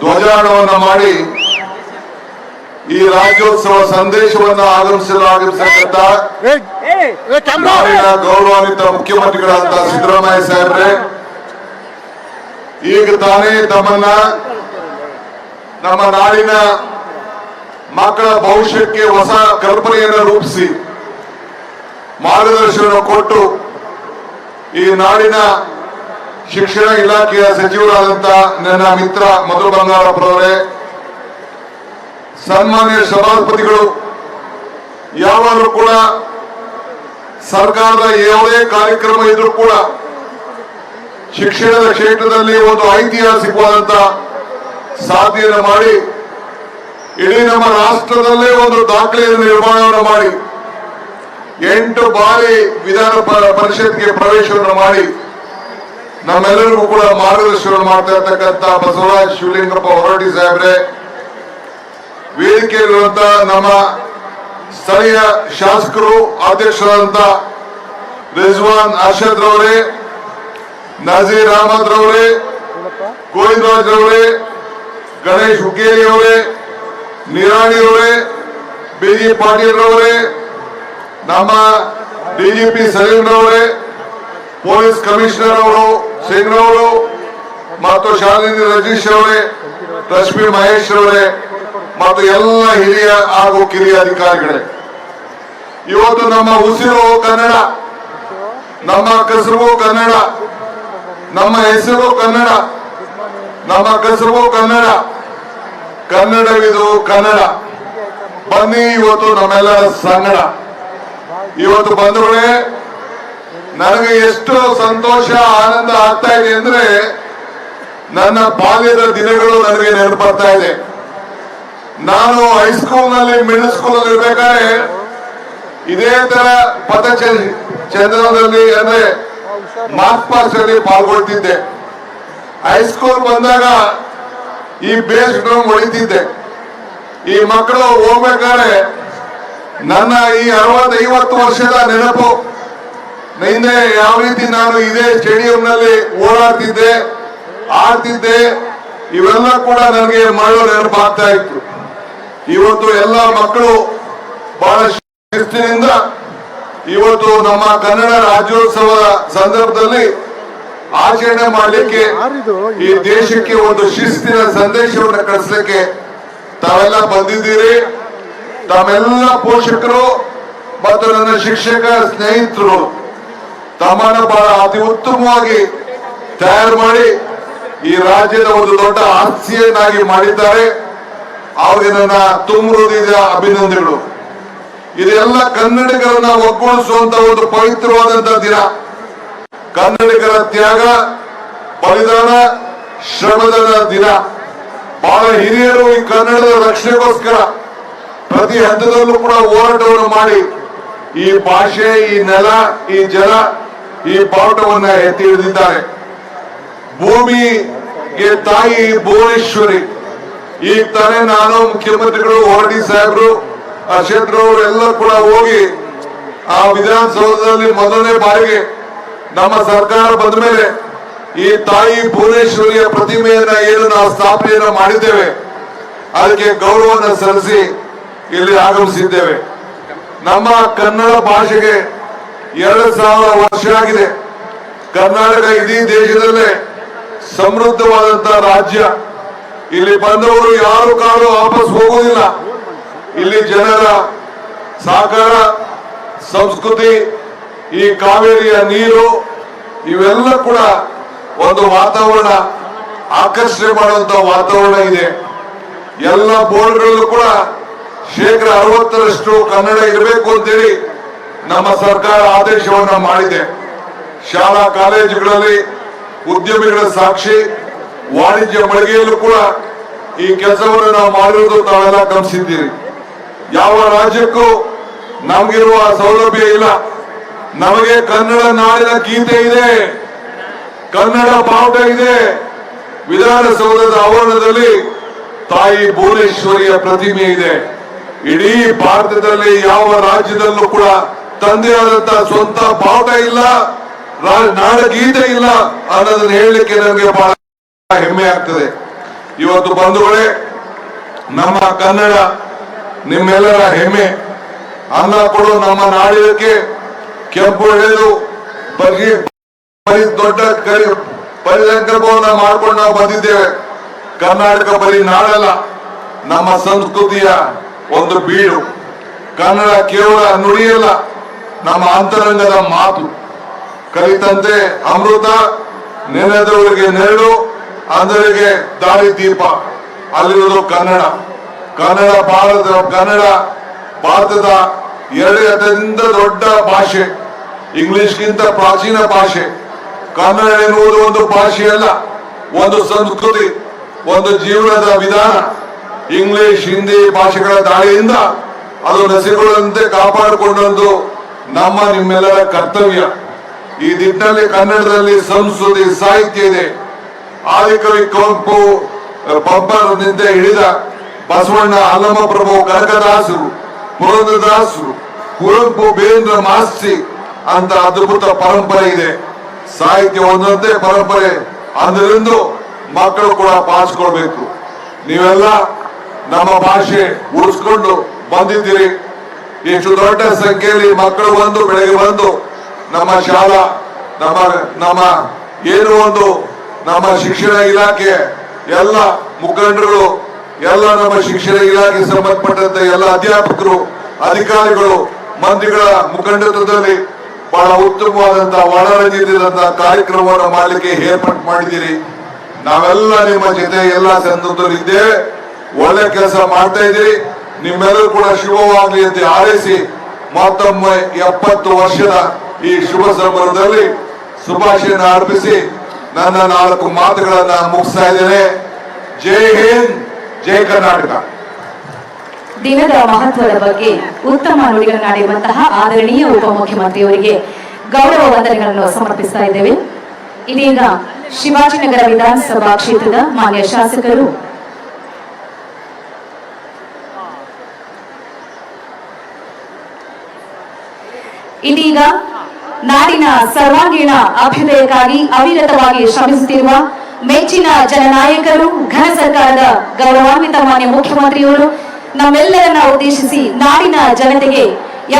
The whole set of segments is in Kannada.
ಧ್ವಜಾರೋಹಣ ಮಾಡಿ ಈ ರಾಜ್ಯೋತ್ಸವ ಸಂದೇಶವನ್ನು ಆಗಮಿಸಲು ಆಗಮಿಸತಕ್ಕಂತ ಏ ಏ ಕ್ಯಾಮ್ರಾ ನಾಡಿನ ಗೌರವಾನ್ವಿತ ಮುಖ್ಯಮಂತ್ರಿಗಳಾದ ಸಿದ್ದರಾಮಯ್ಯ ಸಾಹೇಬ್ರೆ ಈಗ ತಾನೇ ತಮ್ಮನ್ನ ನಮ್ಮ ನಾಡಿನ ಮಕ್ಕಳ ಭವಿಷ್ಯಕ್ಕೆ ಹೊಸ ಕಲ್ಪನೆಯನ್ನು ರೂಪಿಸಿ ಮಾರ್ಗದರ್ಶನ ಕೊಟ್ಟು ಈ ನಾಡಿನ ಶಿಕ್ಷಣ ಇಲಾಖೆಯ ಸಚಿವರಾದಂತ ನನ್ನ ಮಿತ್ರ ಮಧು ಬಂಗಾರಪ್ಪರವರೇ ಸನ್ಮಾನ್ಯ ಸಭಾಪತಿಗಳು, ಯಾವಾಗಲೂ ಕೂಡ ಸರ್ಕಾರದ ಯಾವುದೇ ಕಾರ್ಯಕ್ರಮ ಇದ್ರೂ ಕೂಡ ಶಿಕ್ಷಣದ ಕ್ಷೇತ್ರದಲ್ಲಿ ಒಂದು ಐತಿಹಾಸಿಕವಾದಂತ ಸಾಧನೆಯನ್ನು ಮಾಡಿ, ಇಡೀ ನಮ್ಮ ರಾಷ್ಟ್ರದಲ್ಲೇ ಒಂದು ದಾಖಲೆಯನ್ನು ನಿರ್ಮಾಣವನ್ನು ಮಾಡಿ, ಎಂಟು ಬಾರಿ ವಿಧಾನ ಪರಿಷತ್ಗೆ ಪ್ರವೇಶವನ್ನು ಮಾಡಿ ನಮ್ಮೆಲ್ಲರಿಗೂ ಕೂಡ ಮಾರ್ಗದರ್ಶನ ಮಾಡ್ತಾ ಇರ್ತಕ್ಕಂಥ ಬಸವರಾಜ್ ಶಿವಲಿಂಗಪ್ಪ ಹೊರಡಿ ಸಾಹೇಬ್ರೆ ವೇದಿಕೆಯಲ್ಲಿರುವಂತ ನಮ್ಮ ಸ್ಥಳೀಯ ಶಾಸಕರು, ಅಧ್ಯಕ್ಷರಾದಂತ ರಿಜ್ವಾನ್ ಅರ್ಷದ್ ರವರೇ, ನಜೀರ್ ಅಹಮದ್ ರವರೇ ಗೋವಿಂದರಾಜ್ ರವರೇ, ಗಣೇಶ್ ಹುಕ್ಕೇರಿ ಅವರೇ ನಿರಾಣಿ ಅವರೇ ಬಿಜಿ ಪಾಟೀಲ್ ರವರೇ, ನಮ್ಮ ಡಿಜಿಪಿ ಸಲೀಂ ರವರೇ, ಪೊಲೀಸ್ ಕಮಿಷನರ್ ಅವರು ಸಿಂಗ್ ಅವರು ಮತ್ತು ಶಾಲಿನಿ ರಜೀಶ್ ಅವರೇ ರಶ್ಮಿ ಮಹೇಶ್ ಅವರೇ ಮತ್ತು ಎಲ್ಲ ಹಿರಿಯ ಹಾಗೂ ಕಿರಿಯ ಅಧಿಕಾರಿಗಳೇ. ಇವತ್ತು ನಮ್ಮ ಉಸಿರು ಕನ್ನಡ, ನಮ್ಮ ಕಸರು ಕನ್ನಡ, ನಮ್ಮ ಹೆಸರು ಕನ್ನಡ, ನಮ್ಮ ಕಸರು ಕನ್ನಡ, ಕನ್ನಡವಿದು ಕನ್ನಡ. ಬನ್ನಿ ಇವತ್ತು ನಮ್ಮೆಲ್ಲರ ಸಂಗಡ. ಇವತ್ತು ಬಂಧುಗಳೇ ನನಗೆ ಎಷ್ಟು ಸಂತೋಷ, ಆನಂದ ಆಗ್ತಾ ಇದೆ ಅಂದ್ರೆ ನನ್ನ ಬಾಲ್ಯದ ದಿನಗಳು ನನಗೆ ನೆನಪಾಗ್ತಾ ಇದೆ. ನಾನು ಹೈಸ್ಕೂಲ್ನಲ್ಲಿ ಮಿಡಲ್ ಸ್ಕೂಲ್ ಅಲ್ಲಿ ಇರ್ಬೇಕಾದ್ರೆ ಇದೇ ತರ ಪಥ ಚಂದ್ರದಲ್ಲಿ ಅಂದ್ರೆ ಮಾರ್ಕ್ ಪಾಸ್ಟ್ ಅಲ್ಲಿ ಪಾಲ್ಗೊಳ್ತಿದ್ದೆ. ಹೈಸ್ಕೂಲ್ ಬಂದಾಗ ಈ ಬೇಸ್ ಗ್ರೌಂಡ್ ಹೊಡಿತಿದ್ದೆ. ಈ ಮಕ್ಕಳು ಹೋಗ್ಬೇಕಾದ್ರೆ ನನ್ನ ಈ ಅರವತ್ತೈವತ್ತು ವರ್ಷದ ನೆನಪು ನಿನ್ನೆ ಯಾವ ರೀತಿ ನಾನು ಇದೇ ಸ್ಟೇಡಿಯಂ ನಲ್ಲಿ ಓಡಾಡ್ತಿದ್ದೆ ಆಡ್ತಿದ್ದೆ ಇವೆಲ್ಲ ಕೂಡ ನನಗೆ ಮಾಡೋ ನೆನಪಾಗ್ತಾ ಇತ್ತು. ಇವತ್ತು ಎಲ್ಲ ಮಕ್ಕಳು ಬಹಳ ಶಿಸ್ತಿನಿಂದ ಇವತ್ತು ನಮ್ಮ ಕನ್ನಡ ರಾಜ್ಯೋತ್ಸವದ ಸಂದರ್ಭದಲ್ಲಿ ಆಚರಣೆ ಮಾಡಲಿಕ್ಕೆ ಈ ದೇಶಕ್ಕೆ ಒಂದು ಶಿಸ್ತಿನ ಸಂದೇಶವನ್ನು ಕಳಿಸ್ಲಿಕ್ಕೆ ತಾವೆಲ್ಲ ಬಂದಿದ್ದೀರಿ. ತಾವೆಲ್ಲ ಪೋಷಕರು ಮತ್ತು ನನ್ನ ಶಿಕ್ಷಕ ಸ್ನೇಹಿತರು. ತಮ್ಮನ್ನ ಬಹಳ ಅತಿ ಉತ್ತಮವಾಗಿ ತಯಾರು ಮಾಡಿ ಈ ರಾಜ್ಯದ ಒಂದು ದೊಡ್ಡ ಆಸ್ತಿಯನ್ನಾಗಿ ಮಾಡಿದ್ದಾರೆ. ಅವರಿಗೆ ನನ್ನ ತುಂಬುವುದಿದ ಅಭಿನಂದನೆಗಳು. ಇದೆಲ್ಲ ಕನ್ನಡಿಗರನ್ನ ಒಗ್ಗೂಡಿಸುವಂತ ಒಂದು ಪವಿತ್ರವಾದಂತಹ ದಿನ. ಕನ್ನಡಿಗರ ತ್ಯಾಗ, ಬಲಿದಾನ ಶ್ರಮದ ದಿನ. ಬಹಳ ಹಿರಿಯರು ಈ ಕನ್ನಡದ ರಕ್ಷಣೆಗೋಸ್ಕರ ಪ್ರತಿ ಹಂತದಲ್ಲೂ ಕೂಡ ಹೋರಾಟವನ್ನು ಮಾಡಿ ಈ ಭಾಷೆ, ಈ ನೆಲ, ಈ ಜಲ ಈ ಬಾವುಟವನ್ನ ಎತ್ತಿ ಹಿಡಿದಿದ್ದಾರೆ ಭೂಮಿಗೆ ತಾಯಿ ಭುವನೇಶ್ವರಿ. ಈ ತಾನೇ ನಾನು ಮುಖ್ಯಮಂತ್ರಿಗಳು ಹೊರಡಿ ಸಾಹೇಬರು ಅವರು ಎಲ್ಲರೂ ಕೂಡ ಹೋಗಿ ಆ ವಿಧಾನಸೌಧದಲ್ಲಿ ಮೊದಲನೇ ಬಾರಿಗೆ ನಮ್ಮ ಸರ್ಕಾರ ಬಂದ ಮೇಲೆ ಈ ತಾಯಿ ಭುವನೇಶ್ವರಿಯ ಪ್ರತಿಮೆಯನ್ನ ಏನು ನಾವು ಸ್ಥಾಪನೆಯನ್ನು ಮಾಡಿದ್ದೇವೆ, ಅದಕ್ಕೆ ಗೌರವವನ್ನು ಸಲ್ಲಿಸಿ ಇಲ್ಲಿ ಆಗಮಿಸಿದ್ದೇವೆ. ನಮ್ಮ ಕನ್ನಡ ಭಾಷೆಗೆ ಎರಡು ಸಾವಿರ ವರ್ಷ ಆಗಿದೆ ಕರ್ನಾಟಕ ಇಡೀ ದೇಶದಲ್ಲೇ ಸಮೃದ್ಧವಾದಂತ ರಾಜ್ಯ. ಇಲ್ಲಿ ಬಂದವರು ಯಾರು ಕಾಲು ವಾಪಸ್ ಹೋಗುವುದಿಲ್ಲ. ಇಲ್ಲಿ ಜನರ ಸಾಕಾರ ಸಂಸ್ಕೃತಿ, ಈ ಕಾವೇರಿಯ ನೀರು, ಇವೆಲ್ಲ ಕೂಡ ಒಂದು ವಾತಾವರಣ, ಆಕರ್ಷಣೆ ಮಾಡುವಂತ ವಾತಾವರಣ ಇದೆ. ಎಲ್ಲ ಬೋರ್ಡ್ಗಳಲ್ಲೂ ಕೂಡ ಶೇಕಡ ಅರವತ್ತರಷ್ಟು ಕನ್ನಡ ಇರಬೇಕು ಅಂತೇಳಿ ನಮ್ಮ ಸರ್ಕಾರ ಆದೇಶವನ್ನ ಮಾಡಿದೆ. ಶಾಲಾ ಕಾಲೇಜುಗಳಲ್ಲಿ ಉದ್ಯಮಿಗಳ ಸಾಕ್ಷಿ, ವಾಣಿಜ್ಯ ಮಳಿಗೆಯಲ್ಲೂ ಕೂಡ ಈ ಕೆಲಸವನ್ನು ನಾವು ಮಾಡಿರೋದು ತಾವೆಲ್ಲ ಗಮನಿಸಿದ್ದೀರಿ. ಯಾವ ರಾಜ್ಯಕ್ಕೂ ನಮಗಿರುವ ಸೌಲಭ್ಯ ಇಲ್ಲ. ನಮಗೆ ಕನ್ನಡ ನಾಡಿನ ಗೀತೆ ಇದೆ. ಕನ್ನಡ ಬಾವುಟ ಇದೆ. ವಿಧಾನಸೌಧದ ಆವರಣದಲ್ಲಿ ತಾಯಿ ಭುವನೇಶ್ವರಿಯ ಪ್ರತಿಮೆ ಇದೆ. ಇಡೀ ಭಾರತದಲ್ಲಿ ಯಾವ ರಾಜ್ಯದಲ್ಲೂ ಕೂಡ ತಂದೆ ಆದಂತ ಸ್ವಂತ ಪಾಠ ಇಲ್ಲ, ನಾಳೆ ನಾಡಗೀತೆ ಇಲ್ಲ ಅನ್ನೋದನ್ನ ಹೇಳಲಿಕ್ಕೆ ನನಗೆ ಬಹಳ ಹೆಮ್ಮೆ ಆಗ್ತದೆ. ಇವತ್ತು ಬಂಧುಗಳೇ, ನಮ್ಮ ಕನ್ನಡ ನಿಮ್ಮೆಲ್ಲರ ಹೆಮ್ಮೆ. ಅನ್ನ ಕೊಡು ನಮ್ಮ ನಾಡಿಗೆ ಕೆಂಪು ಎಳೆದು ಬಗ್ಗೆ ದೊಡ್ಡ ಕರಿ ಪರಿಸಂಕಲ್ಪವನ್ನ ಮಾಡ್ಕೊಂಡು ನಾವು ಬಂದಿದ್ದೇವೆ. ಕರ್ನಾಟಕ ಬರೀ ನಾಡಲ್ಲ, ನಮ್ಮ ಸಂಸ್ಕೃತಿಯ ಒಂದು ಬೀಡು. ಕನ್ನಡ ಕೇವಲ ನುಡಿಯಲ್ಲ ನಮ್ಮ ಅಂತರಂಗದ ಮಾತು. ಕಲಿತಂತೆ ಅಮೃತ, ನೆನೆದವರಿಗೆ ನೆರಳು ಅಂದರಿಗೆ ದಾರಿ ದೀಪ. ಅಲ್ಲಿರೋದು ಕನ್ನಡ. ಕನ್ನಡ ಭಾರತ, ಕನ್ನಡ ಭಾರತದ ಎರಡು ಅತ್ಯಂತ ದೊಡ್ಡ ಭಾಷೆ. ಇಂಗ್ಲಿಷ್ಗಿಂತ ಪ್ರಾಚೀನ ಭಾಷೆ. ಕನ್ನಡ ಎನ್ನುವುದು ಒಂದು ಭಾಷೆಯಲ್ಲ ಒಂದು ಸಂಸ್ಕೃತಿ, ಒಂದು ಜೀವನದ ವಿಧಾನ. ಇಂಗ್ಲಿಷ್, ಹಿಂದಿ ಭಾಷೆಗಳ ದಾಳಿಯಿಂದ ಅದು ನಸಿಗೊಳ್ಳಂತೆ ಕಾಪಾಡಿಕೊಂಡದ್ದು ನಮ್ಮ ನಿಮ್ಮೆಲ್ಲರ ಕರ್ತವ್ಯ. ಈ ನಿಟ್ಟಿನಲ್ಲಿ ಕನ್ನಡದಲ್ಲಿ ಸಂಸ್ಕೃತಿ, ಸಾಹಿತ್ಯ ಇದೆ. ಆದಿಕವಿ ಕುವೆಂಪು ಪಂಪರದಿಂದ ಹಿಡಿದ ಬಸವಣ್ಣ ಅಲ್ಲಮಪ್ರಭು ಕನಕದಾಸರು, ಪುರಂದ್ರದಾಸರು, ಕುವೆಂಪು ಬೇಂದ್ರ ಮಾಸ್ತಿ ಅಂತ ಅದ್ಭುತ ಪರಂಪರೆ ಇದೆ. ಸಾಹಿತ್ಯ ಒಂದಂತೆ ಪರಂಪರೆ ಅದರಿಂದ ಮಕ್ಕಳು ಕೂಡ ಪಾಲಿಸ್ಕೊಳ್ಬೇಕು. ನೀವೆಲ್ಲ ನಮ್ಮ ಭಾಷೆ ಉಳಿಸ್ಕೊಂಡು ಬಂದಿದ್ದೀರಿ. ಇಷ್ಟು ದೊಡ್ಡ ಸಂಖ್ಯೆಯಲ್ಲಿ ಮಕ್ಕಳು ಬಂದು, ಬೆಳಗ್ಗೆ ಬಂದು ನಮ್ಮ ಶಾಲಾ, ನಮ್ಮ ನಮ್ಮ ಏನು ಒಂದು ನಮ್ಮ ಶಿಕ್ಷಣ ಇಲಾಖೆ, ಎಲ್ಲ ಮುಖಂಡರು ಎಲ್ಲ ನಮ್ಮ ಶಿಕ್ಷಣ ಇಲಾಖೆ ಸಂಬಂಧಪಟ್ಟಂತ ಎಲ್ಲ ಅಧ್ಯಾಪಕರು, ಅಧಿಕಾರಿಗಳು, ಮಂತ್ರಿಗಳ ಮುಖಂಡತ್ವದಲ್ಲಿ ಬಹಳ ಉತ್ತಮವಾದಂತಹ ಒಳರಂಜಿತದಂತಹ ಕಾರ್ಯಕ್ರಮವನ್ನು ಮಾಡಲಿಕ್ಕೆ ಏರ್ಪಾಟ್ ಮಾಡಿದ್ದೀರಿ. ನಾವೆಲ್ಲ ನಿಮ್ಮ ಜೊತೆ ಎಲ್ಲ ಸಂದರ್ಭದಲ್ಲಿ ಇದ್ದೇವೆ ಒಳ್ಳೆ ಕೆಲಸ ಮಾಡ್ತಾ ಇದ್ದೀರಿ. ನಿಮ್ಮೆಲ್ಲರೂ ಕೂಡ ಶುಭವಾಗಲಿ ಅಂತ ಹಾರೈಸಿ ಮತ್ತೊಮ್ಮೆ ಎಪ್ಪತ್ತು ವರ್ಷದ ಈ ಶುಭ ಸಂದರ್ಭದಲ್ಲಿ ಶುಭಾಶಯನ ಅರ್ಪಿಸಿ ನನ್ನ ನಾಲ್ಕು ಮಾತುಗಳನ್ನ ಮುಗಿಸ್ತಾ ಇದ್ದೇನೆ. ಜೈ ಹಿಂದ್, ಜೈ ಕರ್ನಾಟಕ. ದಿನದ ಮಹತ್ವದ ಬಗ್ಗೆ ಉತ್ತಮ ನುಡಿಗಳನ್ನಾಡಿರುವಂತಹ ಆದರಣೀಯ ಉಪಮುಖ್ಯಮಂತ್ರಿಯವರಿಗೆ ಗೌರವ ವಂದನೆಗಳನ್ನು ಸಮರ್ಪಿಸ್ತಾ ಇದ್ದೇವೆ. ಇದೀಗ ಶಿವಾಜಿನಗರ ವಿಧಾನಸಭಾ ಕ್ಷೇತ್ರದ ಮಾನ್ಯ ಶಾಸಕರು ಇದೀಗ ನಾಡಿನ ಸರ್ವಾಂಗೀಣ ಅಭ್ಯುದಯಕ್ಕಾಗಿ ಅವಿರತವಾಗಿ ಶ್ರಮಿಸುತ್ತಿರುವ ಮೆಚ್ಚಿನ ಜನನಾಯಕರು, ಘನ ಸರ್ಕಾರದ ಗೌರವಾನ್ವಿತ ಮಾನ್ಯ ಮುಖ್ಯಮಂತ್ರಿಯವರು, ನಮ್ಮೆಲ್ಲರನ್ನ ಉದ್ದೇಶಿಸಿ ನಾಡಿನ ಜನತೆಗೆ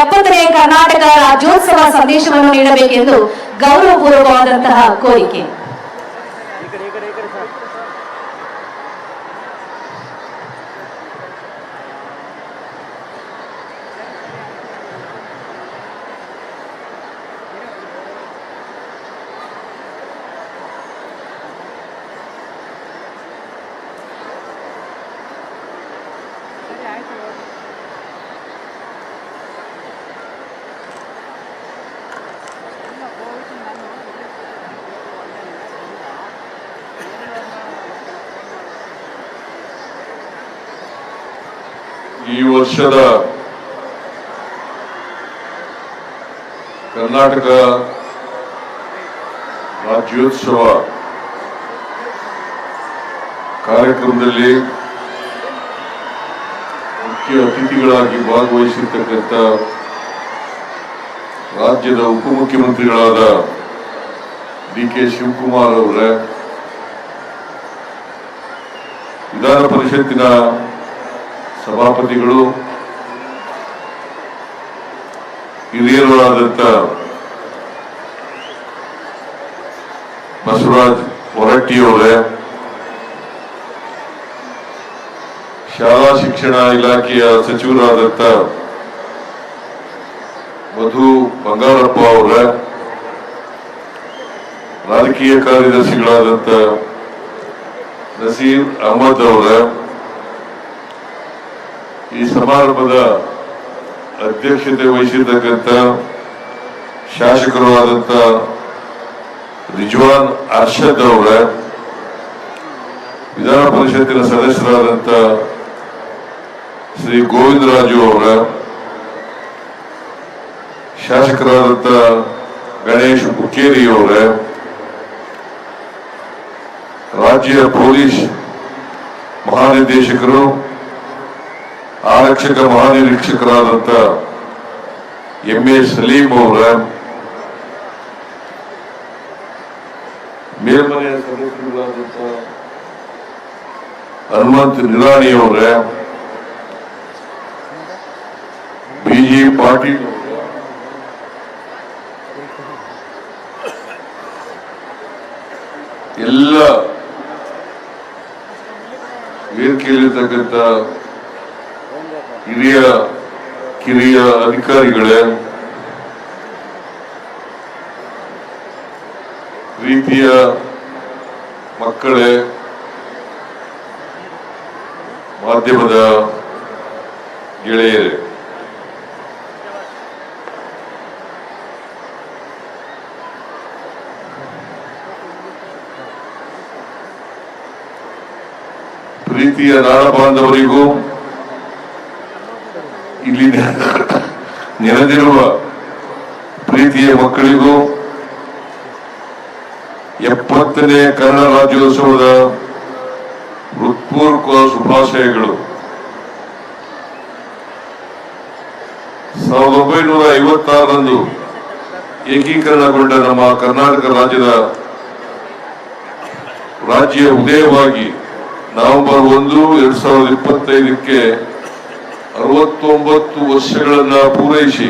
ಎಪ್ಪತ್ತನೇ ಕರ್ನಾಟಕ ರಾಜ್ಯೋತ್ಸವ ಸಂದೇಶವನ್ನು ನೀಡಬೇಕೆಂದು ಗೌರವಪೂರ್ವಕವಾದಂತಹ ಕೋರಿಕೆ. ಈ ವರ್ಷದ ಕರ್ನಾಟಕ ರಾಜ್ಯೋತ್ಸವ ಕಾರ್ಯಕ್ರಮದಲ್ಲಿ ಮುಖ್ಯ ಅತಿಥಿಗಳಾಗಿ ಭಾಗವಹಿಸಿರ್ತಕ್ಕಂಥ ರಾಜ್ಯದ ಉಪಮುಖ್ಯಮಂತ್ರಿಗಳಾದ ಡಿ ಕೆ ಶಿವಕುಮಾರ್ ಅವರ, ವಿಧಾನ ಪರಿಷತ್ತಿನ ಸಭಾಪತಿಗಳು ಹಿರಿಯರಾದಂತ ಬಸವರಾಜ್ ಹೊರಟ್ಟಿಯವರೇ, ಶಾಲಾ ಶಿಕ್ಷಣ ಇಲಾಖೆಯ ಸಚಿವರಾದಂತ ಮಧು ಬಂಗಾರಪ್ಪ ಅವರ, ರಾಜಕೀಯ ಕಾರ್ಯದರ್ಶಿಗಳಾದಂತ ನಸೀರ್ ಅಹಮದ್ ಅವರ ಈ ಸಮಾರಂಭದ ಅಧ್ಯಕ್ಷತೆ ವಹಿಸಿರ್ತಕ್ಕಂಥ ಶಾಸಕರು ಆದಂತ ರಿಜ್ವಾನ್ ಅರ್ಷದ್ ಅವರ, ವಿಧಾನ ಪರಿಷತ್ತಿನ ಸದಸ್ಯರಾದಂತ ಶ್ರೀ ಗೋವಿಂದರಾಜು ಅವರ ಶಾಸಕರಾದಂತ ಗಣೇಶ್ ಅವರ, ರಾಜ್ಯ ಪೊಲೀಸ್ ಮಹಾನಿರ್ದೇಶಕರು ಆರಕ್ಷಕ ಮಹಾನಿರೀಕ್ಷಕರಾದಂತ ಎಂ ಎ ಸಲೀಂ ಅವರ ಮೇಲ್ಮನೆಯ ಸದಸ್ಯರಾದಂತ ಹನುಮಂತ್ ನಿರಾಣಿ ಅವರ, ಬಿಜೆ ಪಾಟೀಲ್ ಎಲ್ಲ ವೇದಿಕೆಯಲ್ಲಿರ್ತಕ್ಕಂಥ ಹಿರಿಯ ಕಿರಿಯ ಅಧಿಕಾರಿಗಳೇ ಪ್ರೀತಿಯ ಮಕ್ಕಳೇ ಮಾಧ್ಯಮದ ಗೆಳೆಯರೇ. ಪ್ರೀತಿಯ ನಾಡ ಬಾಂಧವರಿಗೂ ಇಲ್ಲಿ ನೆರೆದಿರುವ ಪ್ರೀತಿಯ ಮಕ್ಕಳಿಗೂ ಎಪ್ಪತ್ತನೇ ಕನ್ನಡ ರಾಜ್ಯೋತ್ಸವದ ಹೃತ್ಪೂರ್ವಕ ಶುಭಾಶಯಗಳು. ಸಾವಿರದ ಒಂಬೈನೂರ ಐವತ್ತಾರರಂದು ಏಕೀಕರಣಗೊಂಡ ನಮ್ಮ ಕರ್ನಾಟಕ ರಾಜ್ಯದ ರಾಜ್ಯ ಉದಯವಾಗಿ ನವೆಂಬರ್ ಒಂದು, ಎರಡ್ ಸಾವಿರದ ಇಪ್ಪತ್ತೈದಕ್ಕೆ ಅರವತ್ತೊಂಬತ್ತು ವರ್ಷಗಳನ್ನ ಪೂರೈಸಿ,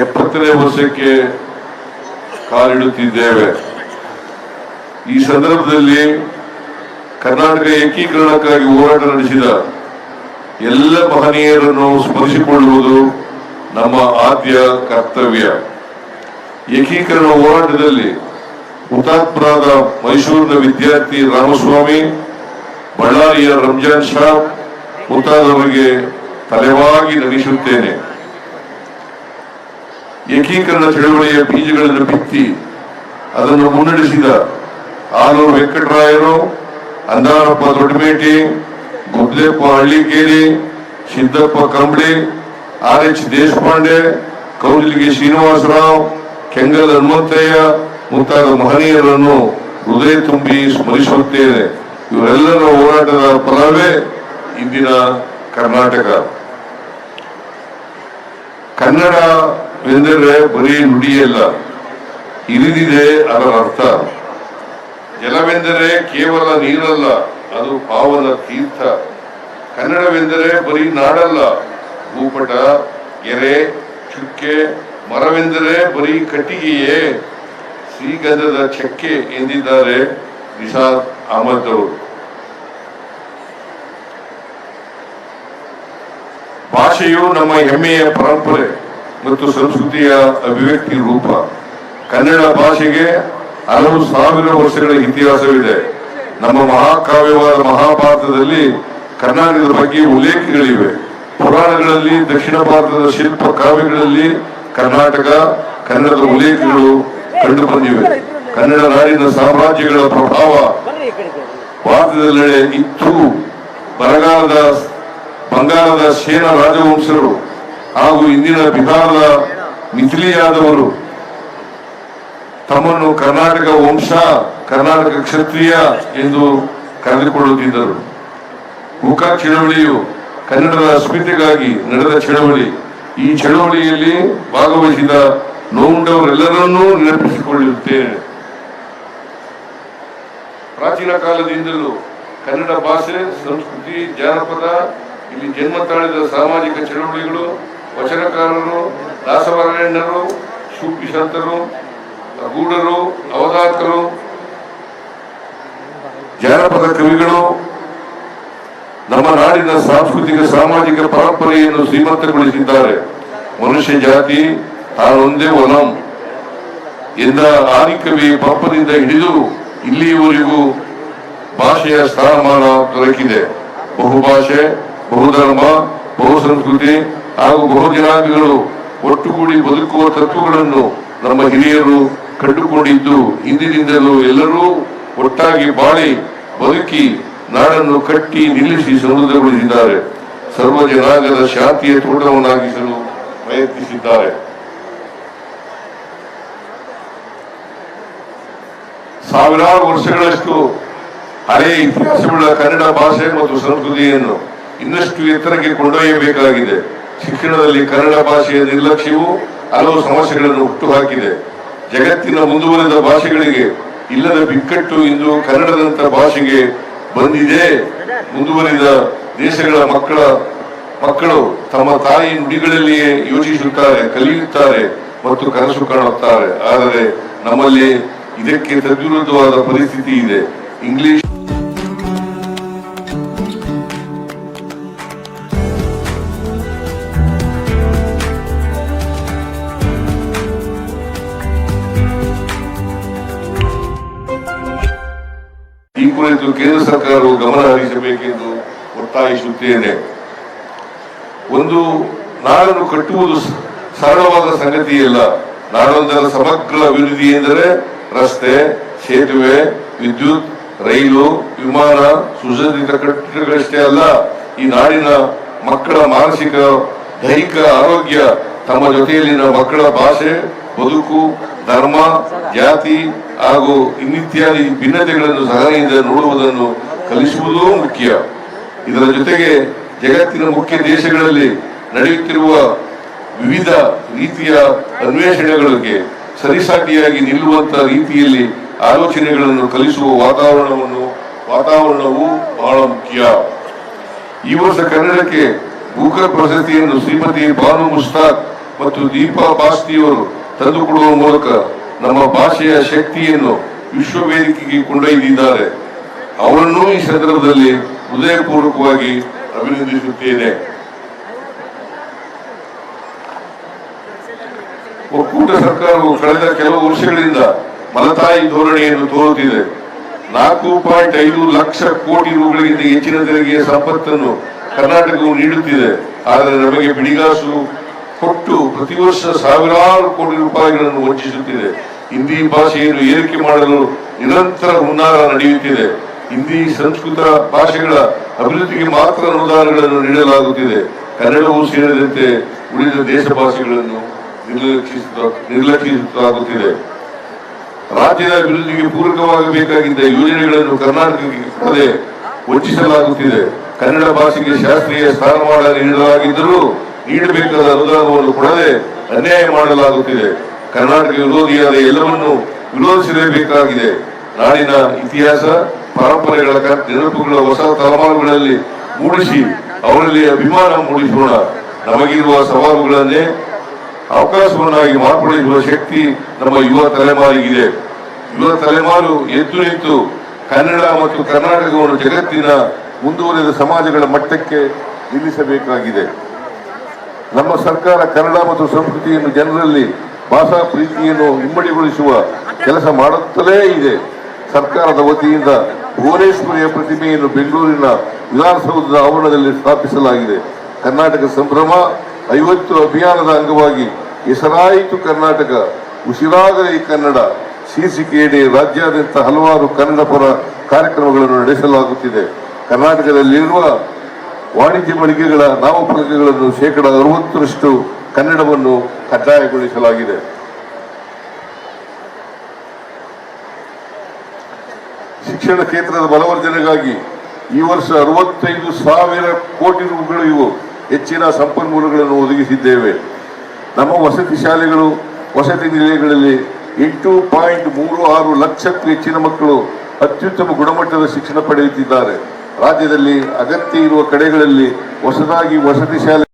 ಎಪ್ಪತ್ತನೇ ವರ್ಷಕ್ಕೆ ಕಾಲಿಡುತ್ತಿದ್ದೇವೆ. ಈ ಸಂದರ್ಭದಲ್ಲಿ ಕರ್ನಾಟಕ ಏಕೀಕರಣಕ್ಕಾಗಿ ಹೋರಾಟ ನಡೆಸಿದ ಎಲ್ಲ ಮಹನೀಯರನ್ನು ಸ್ಮರಿಸಿಕೊಳ್ಳುವುದು ನಮ್ಮ ಆದ್ಯ ಕರ್ತವ್ಯ. ಏಕೀಕರಣ ಹೋರಾಟದಲ್ಲಿ ಹುತಾತ್ಮರಾದ ಮೈಸೂರಿನ ವಿದ್ಯಾರ್ಥಿ ರಾಮಸ್ವಾಮಿ, ಬಳ್ಳಾರಿಯ ರಂಜಾನ್ ಶಾ ಮುಂತಾದವರಿಗೆ ತಲೆವಾಗಿ ನಟಿಸುತ್ತೇನೆ ಏಕೀಕರಣ ಚಳವಳಿಯ ಬೀಜಗಳನ್ನು ಬಿತ್ತಿ ಅದನ್ನು ಮುನ್ನಡೆಸಿದ ಆಲೂರು ವೆಂಕಟರಾಯರು ಅಂದಾರಪ್ಪ ದೊಡ್ಡಮೇಟೆ ಗುಬ್ಲೇಪ್ಪ ಹಳ್ಳಿಕೇರಿ, ಸಿದ್ದಪ್ಪ ಕಂಬಳಿ, ಆರ್ ಎಚ್ ದೇಶಪಾಂಡೆ ಕೌಲಿಗೆ ಶ್ರೀನಿವಾಸರಾವ್, ಕೆಂಗಲ್ ಹನುಮಂತಯ್ಯ, ಮುಂತಾದ ಮಹನೀಯರನ್ನು ಹೃದಯ ತುಂಬಿ ಸ್ಮರಿಸುತ್ತೇನೆ. ಇವರೆಲ್ಲರ ಹೋರಾಟದ ಫಲವೇ ಇಂದಿನ ಕರ್ನಾಟಕ. ಕನ್ನಡ ಎಂದರೆ ಬರೀ ನುಡಿಯಲ್ಲ ಇರಿದಿದೆ ಅದರ ಅರ್ಥ. ಜಲವೆಂದರೆ ಕೇವಲ ನೀರಲ್ಲ, ಅದು ಪಾವನ ತೀರ್ಥ. ಕನ್ನಡವೆಂದರೆ ಬರೀ ನಾಡಲ್ಲ, ಭೂಪಟ, ಗೆರೆ, ಚುಕ್ಕೆ, ಮರವೆಂದರೆ ಬರೀ ಕಟ್ಟಿಗೆಯೇ. ಶ್ರೀಗಂಧದ ಚಕ್ಕೆ ಎಂದಿದ್ದಾರೆ ನಿಸಾರ್ ಅಹಮದ್ ಅವರು. ಭಾಷೆಯು ನಮ್ಮ ಹೆಮ್ಮೆಯ ಪರಂಪರೆ ಮತ್ತು ಸಂಸ್ಕೃತಿಯ ಅಭಿವ್ಯಕ್ತಿ ರೂಪ. ಕನ್ನಡ ಭಾಷೆಗೆ ಹಲವು ಸಾವಿರ ವರ್ಷಗಳ ಇತಿಹಾಸವಿದೆ. ನಮ್ಮ ಮಹಾಕಾವ್ಯವಾದ ಮಹಾಭಾರತದಲ್ಲಿ ಕರ್ನಾಟಕದ ಬಗ್ಗೆ ಉಲ್ಲೇಖಗಳಿವೆ. ಪುರಾಣಗಳಲ್ಲಿ, ದಕ್ಷಿಣ ಭಾರತದ ಶಿಲ್ಪ ಕಾವ್ಯಗಳಲ್ಲಿ ಕರ್ನಾಟಕ, ಕನ್ನಡದ ಉಲ್ಲೇಖಗಳು ಕಂಡು ಬಂದಿವೆ ಕನ್ನಡ ನಾಡಿನ ಸಾಮ್ರಾಜ್ಯಗಳ ಪ್ರಭಾವ ಭಾರತದೆಲ್ಲೆಡೆ ಇತ್ತು. ಬರಗಾಲದ ಬಂಗಾಳದ ಸೇನ ರಾಜವಂಶರು ಹಾಗೂ ಇಂದಿನ ಬಿಹಾರದ ಮಿಥಿಲಿಯಾದವರು ತಮ್ಮನ್ನು ಕರ್ನಾಟಕ ವಂಶ, ಕರ್ನಾಟಕ ಕ್ಷತ್ರಿಯ ಎಂದು ಕರೆದುಕೊಳ್ಳುತ್ತಿದ್ದರು. ಮುಖ ಚಳವಳಿಯು ಕನ್ನಡದ ಅಸ್ಮಿತೆಗಾಗಿ ನಡೆದ ಚಳವಳಿ. ಈ ಚಳವಳಿಯಲ್ಲಿ ಭಾಗವಹಿಸಿದ ನೋವುಂಡವರೆಲ್ಲರನ್ನೂ ನೆನಪಿಸಿಕೊಳ್ಳುತ್ತೇನೆ. ಪ್ರಾಚೀನ ಕಾಲದಿಂದಲೂ ಕನ್ನಡ ಭಾಷೆ, ಸಂಸ್ಕೃತಿ, ಜಾನಪದ ಇಲ್ಲಿ ಜನ್ಮ ತಾಳಿದ ಸಾಮಾಜಿಕ ಚಳವಳಿಗಳು, ವಚನಕಾರರು ದಾಸವರಣ್ಯರು ಸೂಫಿ ಸಂತರು ಗೂಢರು ಅವಧಾತರು ಜಾನಪದ ಕವಿಗಳು, ನಮ್ಮ ನಾಡಿನ ಸಾಂಸ್ಕೃತಿಕ, ಸಾಮಾಜಿಕ ಪರಂಪರೆಯನ್ನು ಶ್ರೀಮಂತಗೊಳಿಸಿದ್ದಾರೆ ಮನುಷ್ಯ ಜಾತಿ, ತಾನೊಂದೇ ಒಲಂ ಎಂದ ಆದಿಕವಿ ಪಾಪದಿಂದ ಹಿಡಿದು ಇಲ್ಲಿಯವರೆಗೂ ಭಾಷೆಯ ಸ್ಥಾನಮಾನ ದೊರಕಿದೆ. ಬಹುಭಾಷೆ ಬಹುಧರ್ಮ ಬಹು ಸಂಸ್ಕೃತಿ ಹಾಗೂ ಬಹುಜನಾಂಗಗಳು ಒಟ್ಟುಗೂಡಿ ಬದುಕುವ ತತ್ವಗಳನ್ನು ನಮ್ಮ ಹಿರಿಯರು ಕಂಡುಕೊಂಡಿದ್ದು ಹಿಂದಿನಿಂದಲೂ ಎಲ್ಲರೂ ಒಟ್ಟಾಗಿ ಬಾಳಿ ಬದುಕಿ ನಾಡನ್ನು ಕಟ್ಟಿ ನಿಲ್ಲಿಸಿ ಸಮುದ್ರಗೊಳಿಸಿದ್ದಾರೆ. ಸರ್ವ ಜನಾಂಗದ ಶಾಂತಿಯ ತೋಟವನ್ನಾಗಿಸಲು ಪ್ರಯತ್ನಿಸಿದ್ದಾರೆ. ಸಾವಿರಾರು ವರ್ಷಗಳಷ್ಟು ಹಳೆಯ ಇತಿಹಾಸವುಳ್ಳ ಕನ್ನಡ ಭಾಷೆ ಮತ್ತು ಸಂಸ್ಕೃತಿಯನ್ನು ಇನ್ನಷ್ಟು ಎತ್ತರಕ್ಕೆ ಕೊಂಡೊಯ್ಯಬೇಕಾಗಿದೆ. ಶಿಕ್ಷಣದಲ್ಲಿ ಕನ್ನಡ ಭಾಷೆಯ ನಿರ್ಲಕ್ಷ್ಯವು ಹಲವು ಸಮಸ್ಯೆಗಳನ್ನು ಹುಟ್ಟುಹಾಕಿದೆ. ಜಗತ್ತಿನ ಮುಂದುವರೆದ ಭಾಷೆಗಳಿಗೆ ಇಲ್ಲದ ಬಿಕ್ಕಟ್ಟು ಇಂದು ಕನ್ನಡದಂತಹ ಭಾಷೆಗೆ ಬಂದಿದೆ. ಮುಂದುವರಿದ ದೇಶಗಳ ಮಕ್ಕಳ, ಮಕ್ಕಳು ತಮ್ಮ ತಾಯಿ ನುಡಿಗಳಲ್ಲಿಯೇ ಯೋಚಿಸುತ್ತಾರೆ, ಕಲಿಯುತ್ತಾರೆ ಮತ್ತು ಕನಸು ಕಾಣುತ್ತಾರೆ. ಆದರೆ ನಮ್ಮಲ್ಲಿ ಇದಕ್ಕೆ ತದ್ವಿರುದ್ಧವಾದ ಪರಿಸ್ಥಿತಿ ಇದೆ. ಇಂಗ್ಲಿಷ್ ಕುರಿತು ಕೇಂದ್ರ ಸರ್ಕಾರವು ಗಮನ ಹರಿಸಬೇಕೆಂದು ಒತ್ತಾಯಿಸುತ್ತೇನೆ. ಒಂದು ನಾಡನ್ನು ಕಟ್ಟುವುದು ಸರಳವಾದ ಸಂಗತಿಯಲ್ಲ. ನಾಡೊಂದರ ಸಮಗ್ರ ಅಭಿವೃದ್ಧಿ ಎಂದರೆ ರಸ್ತೆ, ಸೇತುವೆ, ವಿದ್ಯುತ್, ರೈಲು, ವಿಮಾನ, ಸುಸಜ್ಜಿತ ಕಟ್ಟಡಗಳಷ್ಟೇ ಅಲ್ಲ, ಈ ನಾಡಿನ ಮಕ್ಕಳ ಮಾನಸಿಕ, ದೈಹಿಕ ಆರೋಗ್ಯ ತಮ್ಮ ಜೊತೆಯಲ್ಲಿನ ಮಕ್ಕಳ ಭಾಷೆ, ಬದುಕು, ಧರ್ಮ, ಜಾತಿ ಹಾಗೂ ಇನ್ನಿತ್ಯಾದಿ ಭಿನ್ನತೆಗಳನ್ನು ಸಹಾಯದಿಂದ ನೋಡುವುದನ್ನು ಕಲಿಸುವುದೂ ಮುಖ್ಯ. ಇದರ ಜೊತೆಗೆ ಜಗತ್ತಿನ ಮುಖ್ಯ ದೇಶಗಳಲ್ಲಿ ನಡೆಯುತ್ತಿರುವ ವಿವಿಧ ರೀತಿಯ ಅನ್ವೇಷಣೆಗಳಿಗೆ ಸರಿಸಾಟಿಯಾಗಿ ನಿಲ್ಲುವಂತಹ ರೀತಿಯಲ್ಲಿ ಆಲೋಚನೆಗಳನ್ನು ಕಲಿಸುವ ವಾತಾವರಣವನ್ನು, ವಾತಾವರಣವು ಬಹಳ ಮುಖ್ಯ. ಈ ವರ್ಷ ಕನ್ನಡಕ್ಕೆ ಭೂಕರ್ ಪ್ರಶಸ್ತಿಯನ್ನು ಶ್ರೀಮತಿ ಭಾನು ಮುಸ್ತಾಕ್ ಮತ್ತು ದೀಪಾ ಬಾಸ್ತಿಯವರು ತಂದುಕೊಡುವ ಮೂಲಕ ನಮ್ಮ ಭಾಷೆಯ ಶಕ್ತಿಯನ್ನು ವಿಶ್ವ ವೇದಿಕೆಗೆ ಕೊಂಡೊಯ್ದಿದ್ದಾರೆ. ಅವರನ್ನು ಈ ಸಂದರ್ಭದಲ್ಲಿ ಹೃದಯಪೂರ್ವಕವಾಗಿ ಅಭಿನಂದಿಸುತ್ತೇನೆ. ಒಕ್ಕೂಟ ಸರ್ಕಾರವು ಕಳೆದ ಕೆಲವು ವರ್ಷಗಳಿಂದ ಮಲತಾಯಿ ಧೋರಣೆಯನ್ನು ತೋರುತ್ತಿದೆ. ನಾಲ್ಕು ಪಾಯಿಂಟ್ ಐದು ಲಕ್ಷ ಕೋಟಿ ರೂಗಳಿಗಿಂತ ಹೆಚ್ಚಿನ ತೆರಿಗೆಯ ಸಂಪತ್ತನ್ನು ಕರ್ನಾಟಕವು ನೀಡುತ್ತಿದೆ. ಆದರೆ ನಮಗೆ ಬಿಡಿಗಾಸು ಕೊಟ್ಟು ಪ್ರತಿ ವರ್ಷ ಸಾವಿರಾರು ಕೋಟಿ ರೂಪಾಯಿಗಳನ್ನು ವಂಚಿಸುತ್ತಿದೆ. ಹಿಂದಿ ಭಾಷೆಯನ್ನು ಏರಿಕೆ ಮಾಡಲು ನಿರಂತರ ಹುನ್ನಾರ ನಡೆಯುತ್ತಿದೆ. ಹಿಂದಿ ಸಂಸ್ಕೃತ ಭಾಷೆಗಳ ಅಭಿವೃದ್ಧಿಗೆ ಮಾತ್ರ ಅನುದಾನಗಳನ್ನು ನೀಡಲಾಗುತ್ತಿದೆ. ಕನ್ನಡವೂ ಸೇರಿದಂತೆ ಉಳಿದ ದೇಶ ಭಾಷೆಗಳನ್ನು ನಿರ್ಲಕ್ಷಿಸಲಾಗುತ್ತಿದೆ ರಾಜ್ಯದ ಅಭಿವೃದ್ಧಿಗೆ ಪೂರಕವಾಗಬೇಕಾಗಿದ್ದ ಯೋಜನೆಗಳನ್ನು ಕರ್ನಾಟಕಕ್ಕೆ ವಂಚಿಸಲಾಗುತ್ತಿದೆ. ಕನ್ನಡ ಭಾಷೆಗೆ ಶಾಸ್ತ್ರೀಯ ಸ್ಥಾನಮಾನ ನೀಡಲಾಗಿದ್ದರೂ ನೀಡಬೇಕಾದ ಅನುದಾನವನ್ನು ಕೊಡದೆ ಅನ್ಯಾಯ ಮಾಡಲಾಗುತ್ತಿದೆ. ಕರ್ನಾಟಕ ವಿರೋಧಿಯಾದ ಎಲ್ಲವನ್ನೂ ವಿರೋಧಿಸಲೇಬೇಕಾಗಿದೆ ನಾಡಿನ ಇತಿಹಾಸ, ಪರಂಪರೆಗಳ ನೆನಪುಗಳ ಹೊಸ ತಲೆಮಾರುಗಳಲ್ಲಿ ಮೂಡಿಸಿ ಅವರಲ್ಲಿ ಅಭಿಮಾನ ಮೂಡಿಸೋಣ. ನಮಗಿರುವ ಸವಾಲುಗಳನ್ನೇ ಅವಕಾಶವನ್ನಾಗಿ ಮಾರ್ಪಡಿಸುವ ಶಕ್ತಿ ನಮ್ಮ ಯುವ ತಲೆಮಾರಿಗಿದೆ. ಯುವ ತಲೆಮಾರು ಎದ್ದು ನಿಂತು ಕನ್ನಡ ಮತ್ತು ಕರ್ನಾಟಕವನ್ನು ಜಗತ್ತಿನ ಮುಂದುವರೆದ ಸಮಾಜಗಳ ಮಟ್ಟಕ್ಕೆ ನಿಲ್ಲಿಸಬೇಕಾಗಿದೆ. ನಮ್ಮ ಸರ್ಕಾರ ಕನ್ನಡ ಮತ್ತು ಸಂಸ್ಕೃತಿಯನ್ನು ಜನರಲ್ಲಿ ಭಾಷಾ ಪ್ರೀತಿಯನ್ನು ಇಮ್ಮಡಿಗೊಳಿಸುವ ಕೆಲಸ ಮಾಡುತ್ತಲೇ ಇದೆ. ಸರ್ಕಾರದ ವತಿಯಿಂದ ಭುವನೇಶ್ವರಿಯ ಪ್ರತಿಮೆಯನ್ನು ಬೆಂಗಳೂರಿನ ವಿಧಾನಸೌಧದ ಆವರಣದಲ್ಲಿ ಸ್ಥಾಪಿಸಲಾಗಿದೆ. ಕರ್ನಾಟಕ ಸಂಭ್ರಮ, ಐವತ್ತು ಅಭಿಯಾನದ ಅಂಗವಾಗಿ ಹೆಸರಾಯಿತು ಕರ್ನಾಟಕ, ಉಸಿರಾಗಲಿ ಕನ್ನಡ ಶೀರ್ಷಿಕೆಯಡಿ ರಾಜ್ಯಾದ್ಯಂತ ಹಲವಾರು ಕನ್ನಡ ಪರ ಕಾರ್ಯಕ್ರಮಗಳನ್ನು ನಡೆಸಲಾಗುತ್ತಿದೆ. ಕರ್ನಾಟಕದಲ್ಲಿರುವ ವಾಣಿಜ್ಯ ಮಳಿಗೆಗಳ ನಾಮಫಲಕಗಳನ್ನು ಶೇಕಡ ಅರವತ್ತರಷ್ಟು ಕನ್ನಡವನ್ನು ಕಡ್ಡಾಯಗೊಳಿಸಲಾಗಿದೆ. ಶಿಕ್ಷಣ ಕ್ಷೇತ್ರದ ಬಲವರ್ಧನೆಗಾಗಿ ಈ ವರ್ಷ ಅರವತ್ತೈದು ಸಾವಿರ ಕೋಟಿ ರೂಪಾಯಿಗೂ ಹೆಚ್ಚಿನ ಸಂಪನ್ಮೂಲಗಳನ್ನು ಒದಗಿಸಿದ್ದೇವೆ. ನಮ್ಮ ವಸತಿ ಶಾಲೆಗಳು, ವಸತಿ ನಿಲಯಗಳಲ್ಲಿ ಎಂಟು ಪಾಯಿಂಟ್ ಮೂರು ಆರು ಲಕ್ಷಕ್ಕೂ ಹೆಚ್ಚಿನ ಮಕ್ಕಳು ಅತ್ಯುತ್ತಮ ಗುಣಮಟ್ಟದ ಶಿಕ್ಷಣ ಪಡೆಯುತ್ತಿದ್ದಾರೆ. ರಾಜ್ಯದಲ್ಲಿ ಅಗತ್ಯ ಇರುವ ಕಡೆಗಳಲ್ಲಿ ಹೊಸದಾಗಿ ವಸತಿ ಶಾಲೆ